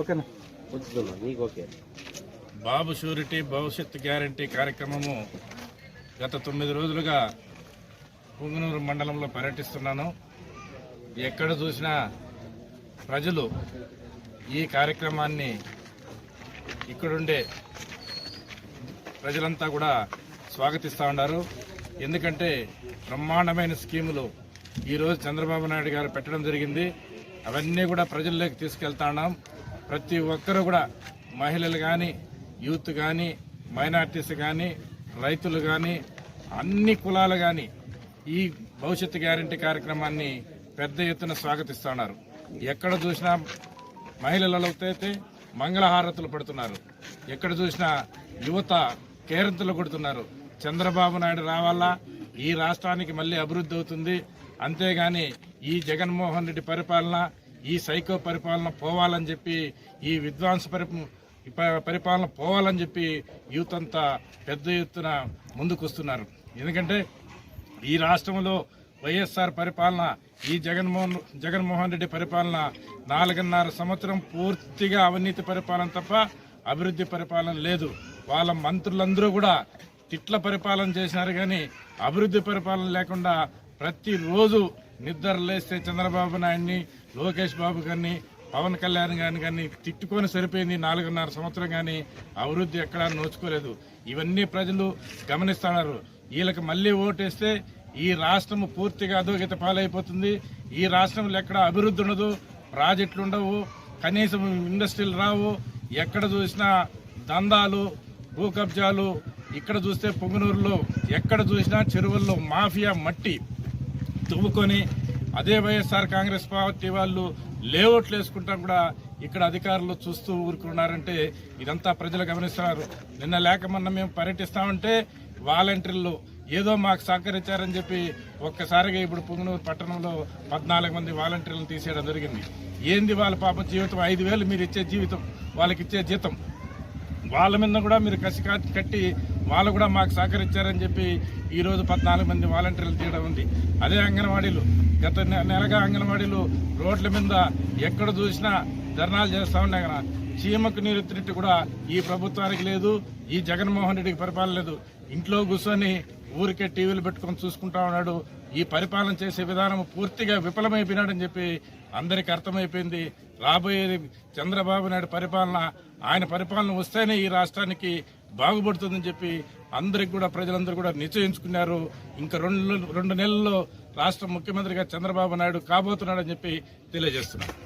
ఓకేనా? బాబు షూరిటీ భవిష్యత్ గ్యారంటీ కార్యక్రమము గత తొమ్మిది రోజులుగా పుంగనూరు మండలంలో పర్యటిస్తున్నాను. ఎక్కడ చూసినా ప్రజలు ఈ కార్యక్రమాన్ని ఇక్కడుండే ప్రజలంతా కూడా స్వాగతిస్తూ ఉన్నారు. ఎందుకంటే బ్రహ్మాండమైన స్కీములు ఈరోజు చంద్రబాబు నాయుడు గారు పెట్టడం జరిగింది. అవన్నీ కూడా ప్రజల్లోకి తీసుకెళ్తాన్నాం ప్రతి ఒక్కరూ కూడా మహిళలు కానీ యూత్ కానీ మైనార్టీస్ కానీ రైతులు కానీ అన్ని కులాలు కానీ ఈ భవిష్యత్తు గ్యారంటీ కార్యక్రమాన్ని పెద్ద ఎత్తున స్వాగతిస్తున్నారు. ఎక్కడ చూసినా మహిళలలో అయితే మంగళహారతులు పడుతున్నారు. ఎక్కడ చూసినా యువత కేరంతలు కొడుతున్నారు. చంద్రబాబు నాయుడు రావాలా? ఈ రాష్ట్రానికి మళ్ళీ అభివృద్ధి అవుతుంది. అంతేగాని ఈ జగన్మోహన్ రెడ్డి పరిపాలన ఈ సైకో పరిపాలన పోవాలని చెప్పి ఈ విద్వాంస పరి పరిపాలన పోవాలని చెప్పి యూత్ అంతా పెద్ద ఎత్తున ముందుకొస్తున్నారు. ఎందుకంటే ఈ రాష్ట్రంలో వైఎస్ఆర్ పరిపాలన ఈ జగన్మోహన్ జగన్మోహన్ రెడ్డి పరిపాలన నాలుగున్నర సంవత్సరం పూర్తిగా అవినీతి పరిపాలన తప్ప అభివృద్ధి పరిపాలన లేదు. వాళ్ళ మంత్రులందరూ కూడా తిట్ల పరిపాలన చేసినారు కానీ అభివృద్ధి పరిపాలన లేకుండా ప్రతిరోజు నిద్ర లేస్తే చంద్రబాబు నాయుడిని లోకేష్ బాబు గారిని పవన్ కళ్యాణ్ గారిని కానీ తిట్టుకొని సరిపోయింది నాలుగున్నర సంవత్సరం కానీ అభివృద్ధి ఎక్కడా నోచుకోలేదు. ఇవన్నీ ప్రజలు గమనిస్తున్నారు. వీళ్ళకి మళ్ళీ ఓటేస్తే ఈ రాష్ట్రం పూర్తిగా అధోగత పాలైపోతుంది. ఈ రాష్ట్రంలో ఎక్కడ అభివృద్ధి ఉండదు ప్రాజెక్టులు ఉండవు కనీసం ఇండస్ట్రీలు రావు. ఎక్కడ చూసినా దందాలు భూ కబ్జాలు ఇక్కడ చూస్తే పొంగునూరులో ఎక్కడ చూసినా చెరువుల్లో మాఫియా మట్టి తువ్వుకొని అదే వైఎస్ఆర్ కాంగ్రెస్ పార్టీ వాళ్ళు లేఅవుట్లు వేసుకుంటా కూడా ఇక్కడ అధికారులు చూస్తూ ఊరుకున్నారంటే ఇదంతా ప్రజలు గమనిస్తున్నారు. నిన్న లేక మొన్న మేము పర్యటిస్తామంటే వాలంటీర్లు ఏదో మాకు సహకరించారని చెప్పి ఒక్కసారిగా ఇప్పుడు పుంగనూరు పట్టణంలో పద్నాలుగు మంది వాలంటీర్లను తీసేయడం జరిగింది. ఏంది వాళ్ళ పాపం జీవితం? ఐదు వేలు మీరు ఇచ్చే జీవితం వాళ్ళకి ఇచ్చే జీతం. వాళ్ళ మీద కూడా మీరు కసి కట్టి వాళ్ళు కూడా మాకు సహకరించారని చెప్పి ఈరోజు పద్నాలుగు మంది వాలంటీర్లు తీయడం ఉంది. అదే అంగన్వాడీలు. గత నెలగా అంగన్వాడీలు రోడ్ల మీద ఎక్కడ చూసినా ధర్నాలు చేస్తూ ఉన్నాయి కదా. చీమకు నీరెత్తినట్టు కూడా ఈ ప్రభుత్వానికి లేదు ఈ జగన్మోహన్ రెడ్డికి పరిపాలన లేదు. ఇంట్లో కూర్చొని ఊరికే టీవీలు పెట్టుకొని చూసుకుంటా ఉన్నాడు ఈ పరిపాలన చేసే విధానం పూర్తిగా విఫలమైపోయినాడని చెప్పి అందరికీ అర్థమైపోయింది. రాబోయేది చంద్రబాబు నాయుడు పరిపాలన ఆయన పరిపాలన వస్తేనే ఈ రాష్ట్రానికి బాగుపడుతుందని చెప్పి అందరికి కూడా ప్రజలందరూ కూడా నిశ్చయించుకున్నారు. ఇంకా రెండు రెండు నెలల్లో రాష్ట్ర ముఖ్యమంత్రిగా చంద్రబాబు నాయుడు కాబోతున్నాడని చెప్పి తెలియజేస్తున్నారు